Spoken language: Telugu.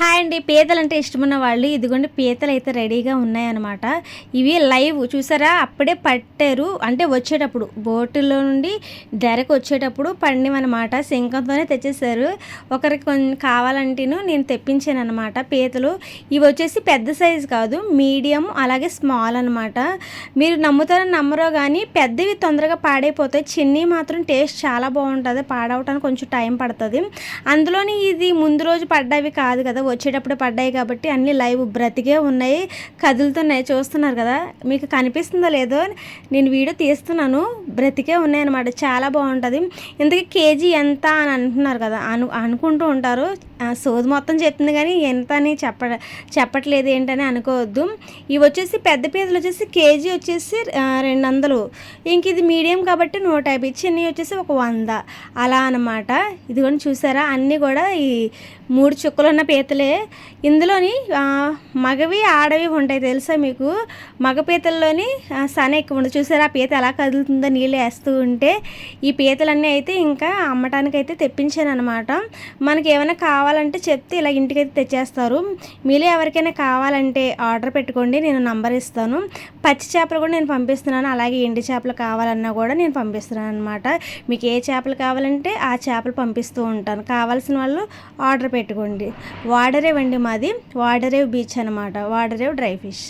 హాయ్ అండి. పీతలు అంటే ఇష్టమున్న వాళ్ళు ఇదిగోండి పీతలు అయితే రెడీగా ఉన్నాయన్నమాట. ఇవి లైవ్ చూసారా? అప్పుడే పట్టారు. అంటే వచ్చేటప్పుడు బోటులో నుండి ధరకు వచ్చేటప్పుడు పండిమనమాట శంఖంతోనే తెచ్చేసారు ఒకరికి కొన్ని కావాలంటేను నేను తెప్పించాను అనమాట పీతలు. ఇవి వచ్చేసి పెద్ద సైజు కాదు మీడియం అలాగే స్మాల్ అనమాట మీరు నమ్ముతారని నమ్మరో కానీ పెద్దవి తొందరగా పాడైపోతాయి. చిన్నవి మాత్రం టేస్ట్ చాలా బాగుంటుంది. పాడవటానికి కొంచెం టైం పడుతుంది. అందులోని ఇది ముందు రోజు పడ్డవి కాదు కదా వచ్చేటప్పుడు పడ్డాయి కాబట్టి అన్ని లైవ్ బ్రతికే ఉన్నాయి. కదులుతున్నాయి చూస్తున్నారు కదా. మీకు కనిపిస్తుందో లేదో నేను వీడియో తీస్తున్నాను. బ్రతికే ఉన్నాయి అనమాట చాలా బాగుంటుంది. ఇంతకీ కేజీ ఎంత అని అంటున్నారు కదా. అను అనుకుంటూ ఉంటారు. సోది మొత్తం చెప్తుంది కానీ ఎంత అని చెప్ప చెప్పట్లేదు ఏంటని అనుకోవద్దు. ఇవి వచ్చేసి పెద్ద పీతలు వచ్చేసి కేజీ వచ్చేసి రెండు వందలు ఇంక ఇది మీడియం కాబట్టి నూట యాభై చిన్నవి వచ్చేసి ఒక వంద. అలా అనమాట ఇది కూడా చూసారా? అన్నీ కూడా ఈ మూడు చుక్కలు ఉన్న పీతలే ఇందులోని మగవి ఆడవి ఉంటాయి తెలుసా మీకు? మగ పీతల్లోని సన ఎక్కువ ఉండదు చూసారా ఆ పీత ఎలా కదులుతుందో నీళ్ళు వేస్తూ ఉంటే ఈ పీతలన్నీ అయితే ఇంకా అమ్మటానికైతే తెప్పించాను అనమాట మనకి ఏమైనా కావాలంటే చెప్తే ఇలా ఇంటికైతే తెచ్చేస్తారు. మీలో ఎవరికైనా కావాలంటే ఆర్డర్ పెట్టుకోండి నేను నంబర్ ఇస్తాను. పచ్చి చేపలు కూడా నేను పంపిస్తున్నాను. అలాగే ఎండి చేపలు కావాలన్నా కూడా నేను పంపిస్తున్నాను అనమాట మీకు ఏ చేపలు కావాలంటే ఆ చేపలు పంపిస్తూ ఉంటాను. కావాల్సిన వాళ్ళు ఆర్డర్ పెట్టుకోండి. వా వాడరేవ్ అండి మాది వాడరేవ్ బీచ్ అనమాట వాడరేవ్ డ్రై ఫిష్.